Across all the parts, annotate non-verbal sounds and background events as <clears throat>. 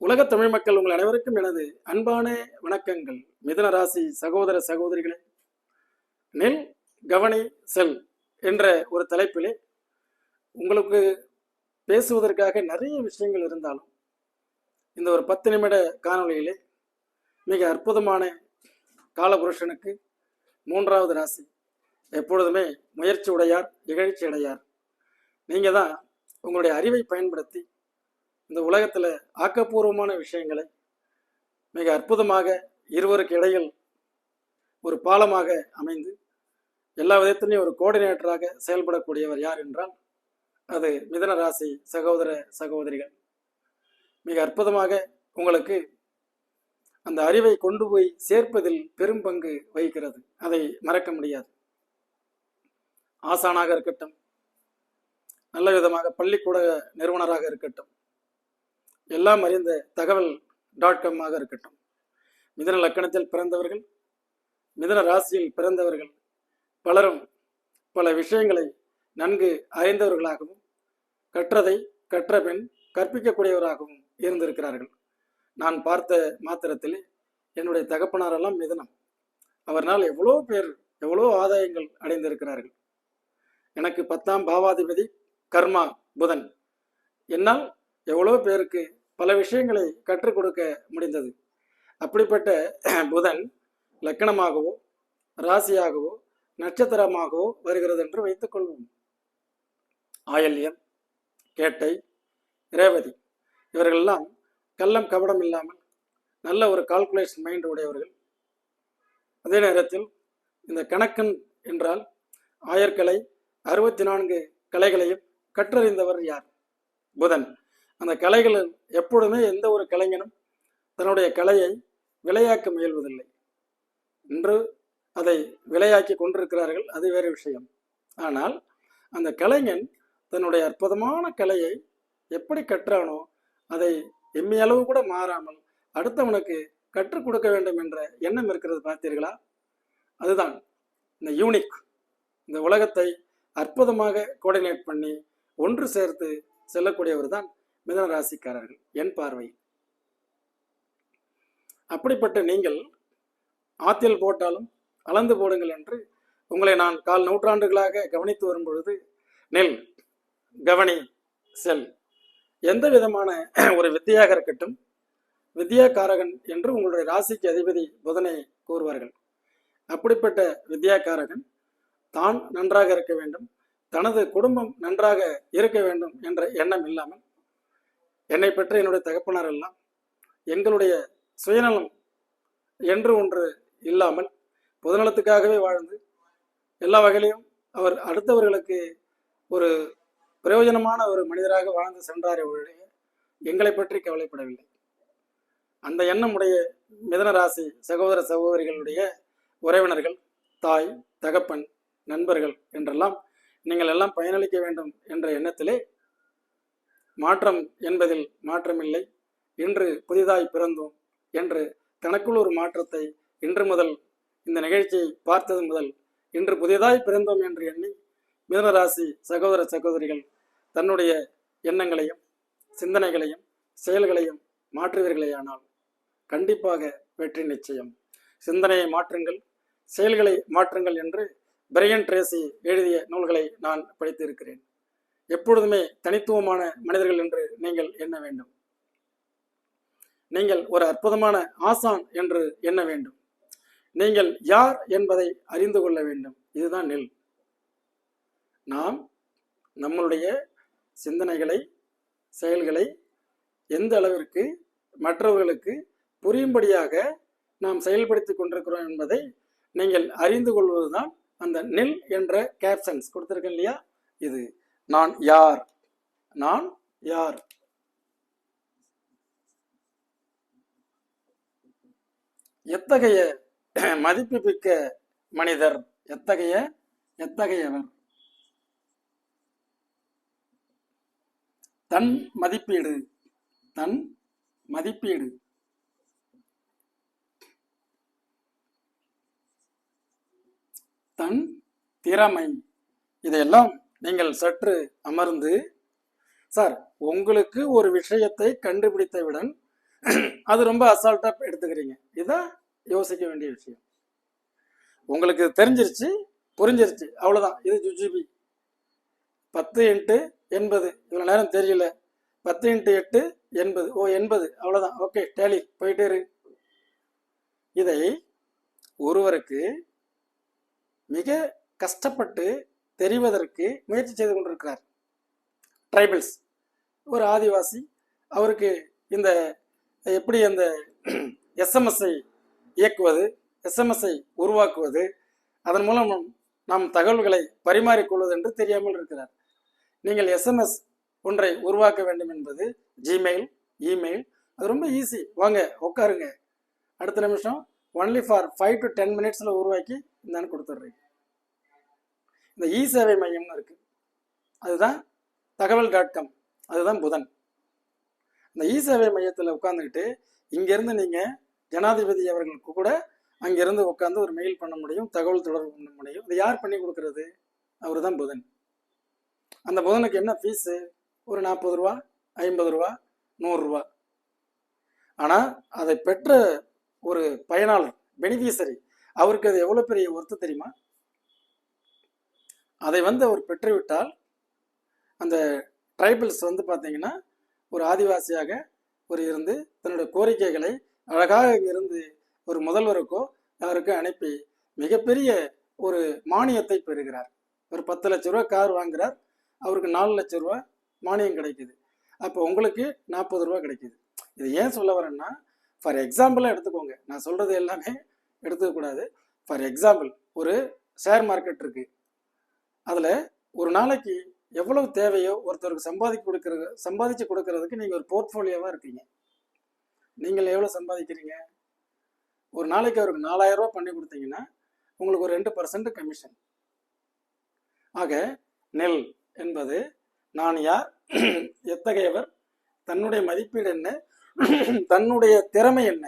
உலக தமிழ் மக்கள் உங்கள் அனைவருக்கும் எனது அன்பான வணக்கங்கள். மிதுன ராசி சகோதர சகோதரிகளே நெல் கவனி செல் என்ற ஒரு தலைப்பிலே உங்களுக்கு பேசுவதற்காக நிறைய விஷயங்கள் இருந்தாலும் இந்த ஒரு பத்து நிமிட காணொளியிலே மிக அற்புதமான காலபுருஷனுக்கு மூன்றாவது ராசி எப்பொழுதுமே முயற்சி உடையார் இகழ்ச்சி அடையார். நீங்கள் தான் உங்களுடைய அறிவை பயன்படுத்தி இந்த உலகத்தில் ஆக்கப்பூர்வமான விஷயங்களை மிக அற்புதமாக இருவருக்கு இடையில் ஒரு பாலமாக அமைந்து எல்லா விதத்திலையும் ஒரு கோஆர்டினேட்டராக செயல்படக்கூடியவர் யார் என்றால் அது மிதன ராசி சகோதர சகோதரிகள். மிக அற்புதமாக உங்களுக்கு அந்த அறிவை கொண்டு போய் சேர்ப்பதில் பெரும் பங்கு வகிக்கிறது. அதை மறக்க முடியாது. ஆசானாக இருக்கட்டும் நல்ல விதமாக பள்ளிக்கூட நிறுவனராக இருக்கட்டும் எல்லாம் அறிந்த தகவல் டாட் காமாக இருக்கட்டும். மிதன லக்கணத்தில் பிறந்தவர்கள் மிதன ராசியில் பிறந்தவர்கள் பலரும் பல விஷயங்களை நன்கு அறிந்தவர்களாகவும் கற்றதை கற்ற பின் கற்பிக்கக்கூடியவராகவும் இருந்திருக்கிறார்கள். நான் பார்த்த மாத்திரத்திலே என்னுடைய தகப்பனாரெல்லாம் மிதனம். அவர்னால் எவ்வளோ பேர் எவ்வளோ ஆதாயங்கள் அடைந்திருக்கிறார்கள். எனக்கு பத்தாம் பாவாதிபதி கர்மா புதன். என்னால் எவ்வளோ பேருக்கு பல விஷயங்களை கற்றுக் கொடுக்க முடிந்தது. அப்படிப்பட்ட <clears throat> புதன் லக்கணமாகவோ ராசியாகவோ நட்சத்திரமாகவோ வருகிறது என்று வைத்துக் கொள்வோம். ஆயல்யம் கேட்டை ரேவதி இவர்களெல்லாம் கள்ளம் கபடம் இல்லாமல் நல்ல ஒரு கால்குலேஷன் மைண்ட் உடையவர்கள். அதே நேரத்தில் இந்த கணக்கன் என்றால் ஆயர்கலை அறுபத்தி நான்கு கலைகளையும் கற்றறிந்தவர் யார்? புதன். அந்த கலைகளில் எப்பொழுதுமே எந்த ஒரு கலைஞனும் தன்னுடைய கலையை விளையாக்க முயல்வதில்லை. இன்று அதை விளையாக்கி கொண்டிருக்கிறார்கள் அது வேறு விஷயம். ஆனால் அந்த கலைஞன் தன்னுடைய அற்புதமான கலையை எப்படி கற்றானோ அதை எம்மியளவு கூட மாறாமல் அடுத்தவனுக்கு கற்றுக் கொடுக்க வேண்டும் என்ற எண்ணம் இருக்கிறது பார்த்தீர்களா? அதுதான் இந்த யூனிக். இந்த உலகத்தை அற்புதமாக கோஆர்டினேட் பண்ணி ஒன்று சேர்த்து செல்லக்கூடியவர் தான் மிதன ராசிக்காரர்கள் என் பார்வை. அப்படிப்பட்ட நீங்கள் ஆத்தில் போட்டாலும் அளந்து போடுங்கள் என்று உங்களை நான் கால் நூற்றாண்டுகளாக கவனித்து வரும் பொழுது நெல் கவனி செல் எந்த விதமான <clears throat> ஒரு வித்தியாக இருக்கட்டும் வித்யாகாரகன் என்று உங்களுடைய ராசிக்கு அதிபதி புதனை கூறுவார்கள். அப்படிப்பட்ட வித்யாகாரகன் தான் நன்றாக இருக்க வேண்டும் தனது குடும்பம் நன்றாக இருக்க வேண்டும் என்ற எண்ணம் இல்லாமல் என்னை பெற்ற என்னுடைய தகப்பனார் எல்லாம் எங்களுடைய சுயநலம் என்று ஒன்று இல்லாமல் பொதுநலத்துக்காகவே வாழ்ந்து எல்லா வகையிலையும் அவர் அடுத்தவர்களுக்கு ஒரு பிரயோஜனமான ஒரு மனிதராக வாழ்ந்து சென்றாரே ஒழிய எங்களை பற்றி கவலைப்படவில்லை. அந்த எண்ணம் உடைய மிதன ராசி சகோதர சகோதரிகளுடைய உறவினர்கள் தாய் தகப்பன் நண்பர்கள் என்றெல்லாம் நீங்கள் எல்லாம் பயனளிக்க வேண்டும் என்ற எண்ணத்திலே மாற்றம் என்பதில் மாற்றமில்லை. இன்று புதிதாய் பிறந்தோம் என்று தனக்குள் ஒரு மாற்றத்தை இன்று முதல் இந்த நிகழ்ச்சியை பார்த்தது முதல் இன்று புதிதாய் பிறந்தோம் என்று எண்ணி மிதனராசி சகோதர சகோதரிகள் தன்னுடைய எண்ணங்களையும் சிந்தனைகளையும் செயல்களையும் மாற்றுவீர்களேயானால் கண்டிப்பாக வெற்றி நிச்சயம். சிந்தனையை மாற்றுங்கள் செயல்களை மாற்றுங்கள் என்று பிரையன் ட்ரேசி எழுதிய நூல்களை நான் படித்திருக்கிறேன். எப்பொழுதுமே தனித்துவமான மனிதர்கள் என்று நீங்கள் எண்ண வேண்டும். நீங்கள் ஒரு அற்புதமான ஆசான் என்று எண்ண வேண்டும். நீங்கள் யார் என்பதை அறிந்து கொள்ள வேண்டும். இதுதான் நெல். நாம் நம்மளுடைய சிந்தனைகளை செயல்களை எந்த அளவிற்கு மற்றவர்களுக்கு புரியும்படியாக நாம் செயல்படுத்தி கொண்டிருக்கிறோம் என்பதை நீங்கள் அறிந்து கொள்வதுதான் அந்த நெல் என்ற கேப்சன்ஸ் கொடுத்துருக்கேன் இல்லையா? இது. நான் யார்? நான் யார்? எத்தகைய <clears throat> மதிப்புமிக்க மனிதர்? எத்தகைய எத்தகையவர்? தன் மதிப்பீடு தன் மதிப்பீடு. தன் திறமை. இதையெல்லாம் நீங்கள் சற்று அமர்ந்து சார் உங்களுக்கு ஒரு விஷயத்தை கண்டுபிடித்தவுடன் <clears throat> அது ரொம்ப அசால்ட்டாக எடுத்துக்கிறீங்க. இதுதான் யோசிக்க வேண்டிய விஷயம். உங்களுக்கு தெரிஞ்சிருச்சு புரிஞ்சிருச்சு அவ்வளோதான் இது ஜுஜிபி. பத்து இன்ட்டு எண்பது. இவ்வளோ நேரம் தெரியல. பத்து இன்ட்டு எட்டு எண்பது. ஓ எண்பது. அவ்வளோதான் ஓகே டேலி போயிட்டே இரு. இதை ஒருவருக்கு மிக கஷ்டப்பட்டு தெரிவதற்கு முயற்சி செய்து கொண்டிருக்கிறார். ட்ரைபிள்ஸ் ஒரு ஆதிவாசி. அவருக்கு இந்த எப்படி அந்த எஸ்எம்எஸ்ஐ இயக்குவது எஸ்எம்எஸ்ஐ உருவாக்குவது அதன் மூலம் நாம் தகவல்களை பரிமாறிக்கொள்வது என்று தெரியாமல் இருக்கிறார். நீங்கள் எஸ்எம்எஸ் ஒன்றை உருவாக்க வேண்டும் என்பது ஜிமெயில் இமெயில் அது ரொம்ப ஈஸி வாங்க உட்காருங்க. அடுத்த நிமிஷம் only for five to ten மினிட்ஸில் உருவாக்கி இந்தான்னு கொடுத்துட்றேன் இந்த இ சேவை மையம்னு இருக்கு. அதுதான் தகவல் டாட் காம் அதுதான் புதன். இந்த இ சேவை மையத்தில் உட்காந்துக்கிட்டு இங்கேருந்து நீங்கள் ஜனாதிபதி அவர்களுக்கு கூட அங்கேருந்து உட்காந்து ஒரு மெயில் பண்ண முடியும் தகவல் தொடர்பு பண்ண முடியும். இது யார் பண்ணி கொடுக்கறது? அவர் தான் புதன். அந்த புதனுக்கு என்ன ஃபீஸு ஒரு நாற்பது ரூபா ஐம்பது ரூபா நூறுரூவா ஆனால் அதை பெற்ற ஒரு பயனாளர் பெனிஃபிஷரி அவருக்கு அது எவ்வளோ பெரிய ஒர்த்து தெரியுமா? அதை வந்து அவர் பெற்றுவிட்டால் அந்த ட்ரைபிள்ஸ் வந்து பார்த்தீங்கன்னா ஒரு ஆதிவாசியாக ஒரு இருந்து தன்னுடைய கோரிக்கைகளை அழகாக இருந்து ஒரு முதல்வருக்கோ யாருக்கோ அனுப்பி மிகப்பெரிய ஒரு மானியத்தை பெறுகிறார். ஒரு பத்து லட்ச ரூபா கார் வாங்குறார். அவருக்கு நாலு லட்ச ரூபா மானியம் கிடைக்குது. அப்போ உங்களுக்கு நாற்பது ரூபா கிடைக்குது. இது ஏன் சொல்ல வரேன்னா ஃபார் எக்ஸாம்பிளாக எடுத்துக்கோங்க. நான் சொல்கிறது எல்லாமே எடுத்துக்கக்கூடாது. ஃபார் எக்ஸாம்பிள் ஒரு ஷேர் மார்க்கெட் இருக்குது அதில் ஒரு நாளைக்கு எவ்வளவு தேவையோ ஒருத்தருக்கு சம்பாதிக்க கொடுக்குற சம்பாதிச்சு கொடுக்கறதுக்கு நீங்கள் ஒரு போர்ட்ஃபோலியோவாக இருக்கீங்க. நீங்கள் எவ்வளோ சம்பாதிக்கிறீங்க? ஒரு நாளைக்கு அவருக்கு நாலாயிரம் பண்ணி கொடுத்தீங்கன்னா உங்களுக்கு ஒரு ரெண்டு பர்சன்ட் கமிஷன் ஆக நெல் என்பது நான் யார்? <clears throat> எத்தகையவர்? தன்னுடைய மதிப்பீடு என்ன? <clears throat> தன்னுடைய திறமை என்ன?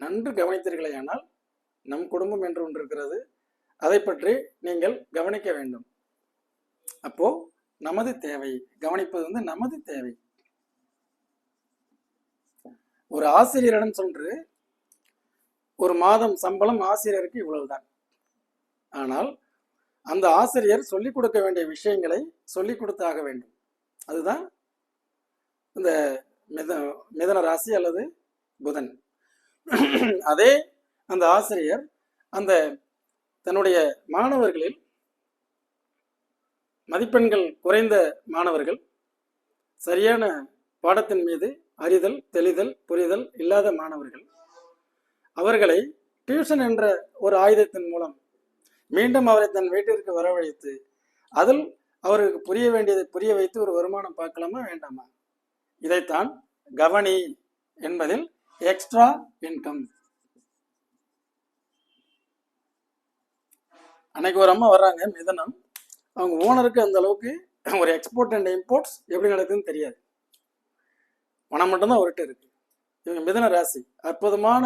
நன்று கவனித்தீர்களேயானால் நம் குடும்பம் என்று ஒன்று இருக்கிறது. அதை பற்றி நீங்கள் கவனிக்க வேண்டும். அப்போ நமது தேவை. கவனிப்பது வந்து நமது தேவை. ஒரு ஆசிரியரிடம் சொல்று ஒரு மாதம் சம்பளம் ஆசிரியருக்கு இவ்வளவுதான். ஆனால் அந்த ஆசிரியர் சொல்லிக் கொடுக்க வேண்டிய விஷயங்களை சொல்லிக் கொடுத்தாக வேண்டும். அதுதான் இந்த மித மிதன ராசி அல்லது புதன். அதே அந்த ஆசிரியர் அந்த தன்னுடைய மாணவர்களில் மதிப்பெண்கள் குறைந்த மாணவர்கள் சரியான பாடத்தின் மீது அறிதல் தெளிதல் புரிதல் இல்லாத மாணவர்கள் அவர்களை டியூஷன் என்ற ஒரு ஆயுதத்தின் மூலம் மீண்டும் அவரை தன் வீட்டிற்கு வரவழைத்து அதில் அவருக்கு புரிய வேண்டியதை புரிய வைத்து ஒரு வருமானம் பார்க்கலாமா வேண்டாமா? இதைத்தான் கவனி என்பதில் எக்ஸ்ட்ரா இன்கம் அன்னைக்கு ஒரு அம்மா வர்றாங்க மிதனம். அவங்க ஓனருக்கு அந்த அளவுக்கு ஒரு எக்ஸ்போர்ட் அண்ட் இம்போர்ட்ஸ் எப்படி நடக்குதுன்னு தெரியாது. பணம் மட்டும்தான் அவர்கிட்ட இருக்கு. இவங்க மிதன ராசி. அற்புதமான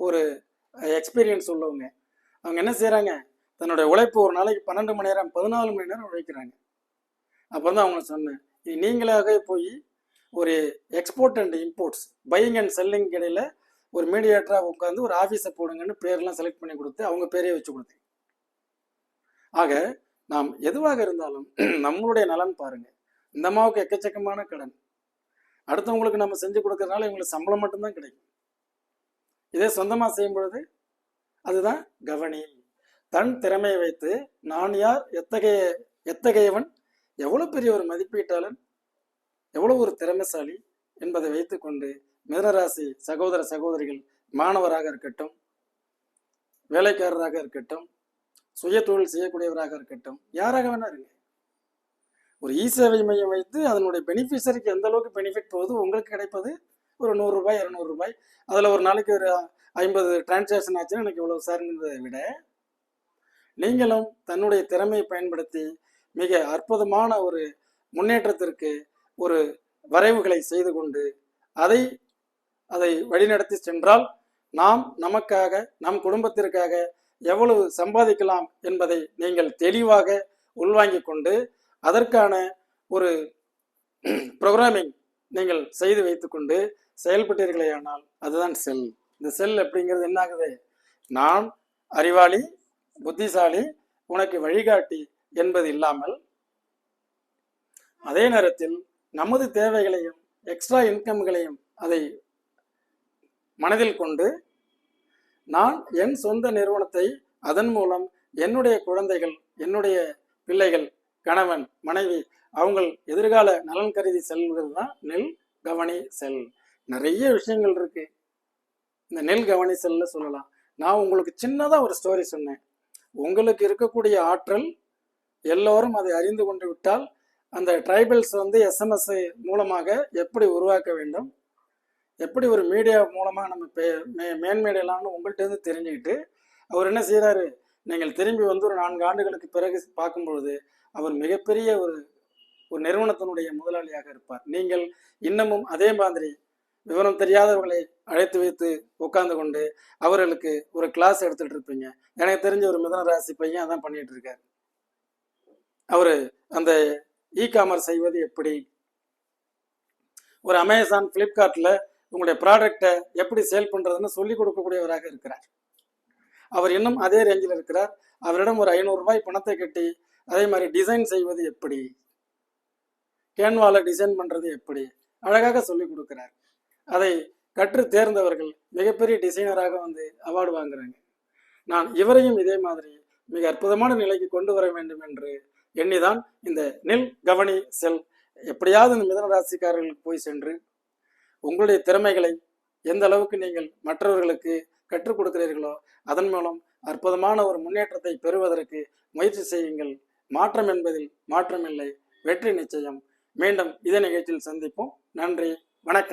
ஒரு எக்ஸ்பீரியன்ஸ் உள்ளவங்க. அவங்க என்ன செய்கிறாங்க தன்னுடைய உழைப்பு ஒரு நாளைக்கு பன்னெண்டு மணி நேரம் பதினாலு மணி நேரம் உழைக்கிறாங்க. அப்போ தான் அவங்க சொன்னேன். நீங்களாகவே நீங்களாக போய் ஒரு export and imports buying and selling இடையில ஒரு மீடியேட்டராக உட்காந்து ஒரு ஆஃபீஸை போடுங்கன்னு பேர்லாம் செலக்ட் பண்ணி கொடுத்து அவங்க பேரே வச்சு கொடுத்தேன். ஆக நாம் எதுவாக இருந்தாலும் <clears throat> நம்மளுடைய நலன் பாருங்க. இந்த அம்மாவுக்கு எக்கச்சக்கமான கடன். அடுத்தவங்களுக்கு நம்ம செஞ்சு கொடுக்கறதுனால இவங்களுக்கு சம்பளம் மட்டும்தான் கிடைக்கும். இதே சொந்தமாக செய்யும் பொழுது அதுதான் கவனி. தன் திறமையை வைத்து நான் யார் எத்தகைய எத்தகையவன் எவ்வளவு பெரிய ஒரு மதிப்பீட்டாளன் எவ்வளவு ஒரு திறமைசாலி என்பதை வைத்துக்கொண்டு மிதனராசி சகோதர சகோதரிகள் மாணவராக இருக்கட்டும் வேலைக்காரராக இருக்கட்டும் சுய தொழில் செய்யக்கூடியவராக இருக்கட்டும் யாராக வேணா இருங்க. ஒரு இ சேவை மையம் வைத்து அதனுடைய பெனிஃபிஷரிக்கு எந்த அளவுக்கு பெனிஃபிட் போகுது உங்களுக்கு கிடைப்பது ஒரு நூறு ரூபாய் இருநூறு ரூபாய். அதில் ஒரு நாளைக்கு ஒரு ஐம்பது டிரான்சாக்ஷன் ஆச்சுன்னா எனக்கு இவ்வளவு சார்ந்ததை விட நீங்களும் தன்னுடைய திறமையை பயன்படுத்தி மிக அற்புதமான ஒரு முன்னேற்றத்திற்கு ஒரு வரைவுகளை செய்து கொண்டு அதை அதை வழிநடத்தி சென்றால் நாம் நமக்காக நம் குடும்பத்திற்காக எவ்வளவு சம்பாதிக்கலாம் என்பதை நீங்கள் தெளிவாக உள்வாங்கிக் கொண்டு அதற்கான ஒரு ப்ரோக்ராமிங் நீங்கள் செய்து வைத்துக்கொண்டு செயல்பட்டீர்களேயானால் அதுதான் செல் இந்த செல் அப்படிங்கிறது என்ன ஆகுது? நான் அறிவாளி புத்திசாலி உனக்கு வழிகாட்டி என்பது இல்லாமல் அதே நேரத்தில் நமது தேவைகளையும் எக்ஸ்ட்ரா இன்கம்களையும் அதை மனதில் கொண்டு நான் என் சொந்த நிறுவனத்தை அதன் மூலம் என்னுடைய குழந்தைகள் என்னுடைய பிள்ளைகள் கணவன் மனைவி அவங்கள் எதிர்கால நலன் கருதி செல்வது தான் நெல் கவனி செல். நிறைய விஷயங்கள் இருக்கு. இந்த நெல் கவனி செல்ல சொல்லலாம். நான் உங்களுக்கு சின்னதாக ஒரு ஸ்டோரி சொன்னேன். உங்களுக்கு இருக்கக்கூடிய ஆற்றல் எல்லோரும் அதை அறிந்து கொண்டு விட்டால் அந்த ட்ரைபல்ஸ் வந்து எஸ்எம்எஸ் மூலமாக எப்படி உருவாக்க வேண்டும்? எப்படி ஒரு மீடியா மூலமாக நம்ம பே மே மேன்மேடையிலான்னு உங்கள்கிட்ட இருந்து தெரிஞ்சுக்கிட்டு அவர் என்ன செய்கிறாரு நீங்கள் திரும்பி வந்து ஒரு நான்கு ஆண்டுகளுக்கு பிறகு பார்க்கும்பொழுது அவர் மிகப்பெரிய ஒரு ஒரு நிறுவனத்தினுடைய முதலாளியாக இருப்பார். நீங்கள் இன்னமும் அதே மாதிரி விவரம் தெரியாதவர்களை அழைத்து வைத்து உட்கார்ந்து கொண்டு அவர்களுக்கு ஒரு கிளாஸ் எடுத்துட்டு இருப்பீங்க. எனக்கு தெரிஞ்ச ஒரு மிதன ராசி பையன் அதான் பண்ணிட்டு இருக்காரு. அவர் அந்த இ காமர்ஸ் செய்வது எப்படி? ஒரு அமேசான் ஃப்ளிப்கார்ட்டில் உங்களுடைய ப்ராடக்டை எப்படி சேல் பண்ணுறதுன்னு சொல்லிக் கொடுக்கக்கூடியவராக இருக்கிறார். அவர் இன்னும் அதே ரேஞ்சில் இருக்கிறார். அவரிடம் ஒரு ஐநூறுரூபாய் பணத்தை கட்டி அதே மாதிரி டிசைன் செய்வது எப்படி? கேன்வாவில் டிசைன் பண்ணுறது எப்படி? அழகாக சொல்லிக் கொடுக்குறார். அதை கற்று தேர்ந்தவர்கள் மிகப்பெரிய டிசைனராக வந்து அவார்டு வாங்குறாங்க. நான் இவரையும் இதே மாதிரி மிக அற்புதமான நிலைக்கு கொண்டு வர வேண்டும் என்று எண்ணிதான் இந்த நெல் கவனி செல் எப்படியாவது இந்த மிதன ராசிக்காரர்களுக்கு போய் சென்று உங்களுடைய திறமைகளை எந்த அளவுக்கு நீங்கள் மற்றவர்களுக்கு கற்றுக் கொடுக்கிறீர்களோ அதன் மூலம் அற்புதமான ஒரு முன்னேற்றத்தை பெறுவதற்கு முயற்சி செய்யுங்கள். மாற்றம் என்பதில் மாற்றமில்லை வெற்றி நிச்சயம். மீண்டும் இதே நிகழ்ச்சியில் சந்திப்போம். நன்றி வணக்கம்.